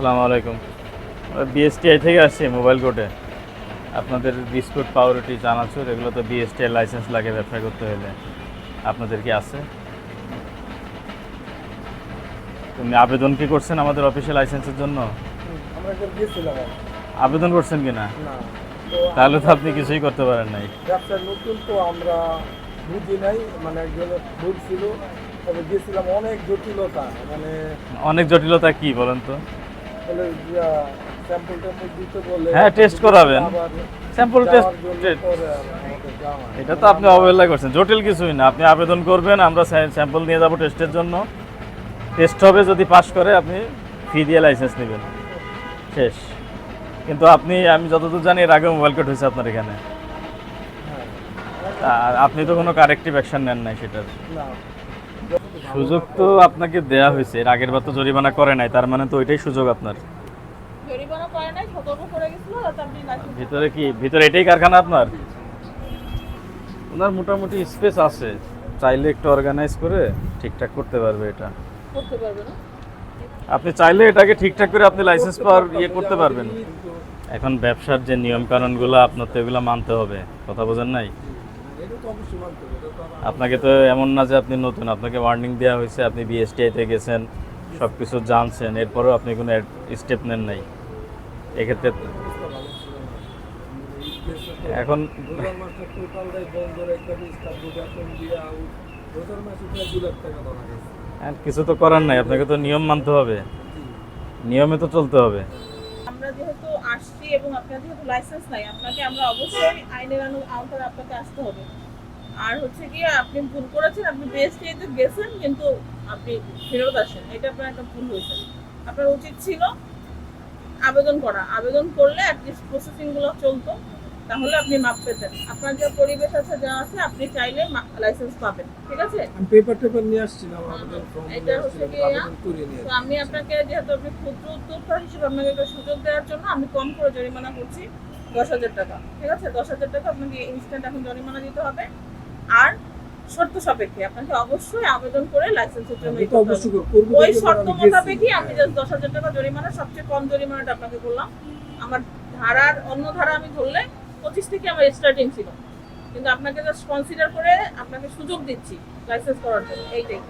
আসসালামু আলাইকুম। বিএসটিআই থেকে আসছি মোবাইল কোর্টে আপনাদের বিস্কুট পাউরুটি চানাচুর এগুলো তো বিএসটিআই লাইসেন্স লাগে ব্যবসা করতে হলে। আপনাদের কি আছে? তুমি আবেদন কি করছেন আমাদের অফিসে লাইসেন্সের জন্য? আবেদন করছেন কি না। না তাহলে তো আপনি কিছুই করতে পারেন নাই। ব্যবসা নতুন তো আমরা বুঝি নাই মানে একজনের ভুল ছিল তবে গিয়েছিলাম অনেক জটিলতা মানে অনেক জটিলতা কি বলেন তো? বলে স্যাম্পল ট্যাম্পল দিতে বলে হ্যাঁ, test করাবেন। Sample test. এটা তো আপনি অবহেলা করছেন। জটিল কিছুই না। আপনি আবেদন করবেন আমরা স্যাম্পল নিয়ে যাব টেস্টের জন্য। টেস্ট হবে যদি পাস করে আপনি ফি দিয়ে লাইসেন্স নেবেন। শেষ। কিন্তু আপনি আমি যতদূর জানি এর আগে মোবাইল কোড হয়েছে আপনার এখানে। হ্যাঁ। আর আপনি তো কোনো কারেক্টিভ অ্যাকশন নেন নাই সেটার। সুযোগ তো আপনাকে দেয়া হয়েছে। এর আগের বার তো জরিমানা করে নাই তার মানে তো ওইটাই সুযোগ আপনার। জরিমানা করে নাই সতর্ক করে গেছিল ভিতরে কি? ভিতরে এটাই কারখানা আপনার? ওনার মোটামুটি স্পেস আছে। চাইলে একটু অর্গানাইজ করে ঠিকঠাক করতে পারবে এটা। করতে পারবে না। আপনি চাইলে এটাকে ঠিকঠাক করে আপনি লাইসেন্স পাওয়ার ইয়ে করতে পারবেন। এখন ব্যবসার যে নিয়ম কানুনগুলো আপনার তো এগুলো মানতে হবে। কথা বোঝেন নাই? আপনাকে তো এমন না যে আপনি নতুন আপনাকে ওয়ার্নিং দেওয়া হয়েছে আপনি বিএসটিআইতে গেছেন সব কিছু জানছেন এরপরেও আপনি কোনো স্টেপ নেন নাই। এক্ষেত্রে এখন আর কিছু তো করার নাই আপনাকে তো নিয়ম মানতে হবে। নিয়মে তো চলতে হবে। আমরা যেহেতু আসছি এবং আপনার যেহেতু লাইসেন্স নাই আপনাকে আমরা অবশ্যই আইনের আনু আওতায় আপনাকে আসতে হবে। আর হচ্ছে কি আপনি ভুল করেছেন আপনি বিএসটিতে গেছেন কিন্তু আপনি ফেরত আসেন। এটা আপনার একটা ভুল হয়েছে। আপনার উচিত ছিল আবেদন করা। আবেদন করলে অ্যাটলিস্ট প্রসেসিংগুলো চলতো তাহলে আপনি মাপ পেতেন। আপনার যে পরিবেশ আছে যা আছে আপনি চাইলে লাইসেন্স পাবেন। ঠিক আছে? আমি পেপার টেপার নিয়ে আসছিলাম আবেদন ফর্ম এটা হচ্ছে কি, তো আমি আপনাকে যেহেতু আপনি ক্ষুদ্র উদ্যোক্তা হিসেবে আপনাকে একটা সুযোগ দেওয়ার জন্য আমি কম করে জরিমানা করছি দশ হাজার টাকা। ঠিক আছে? দশ হাজার টাকা আপনাকে ইনস্ট্যান্ট এখন জরিমানা দিতে হবে। আর শর্ত সাপেক্ষে আপনাকে অবশ্যই আবেদন করে লাইসেন্সের জন্য। ওই শর্ত। মোতাবেকই আমি জাস্ট দশ হাজার টাকা জরিমানা সবচেয়ে কম জরিমানাটা আপনাকে বললাম আমার ধারার অন্য ধারা আমি ধরলে পঁচিশ থেকে আমার স্টার্টিং ছিল কিন্তু আপনাকে জাস্ট কনসিডার করে আপনাকে সুযোগ দিচ্ছি লাইসেন্স করার জন্য এইটাই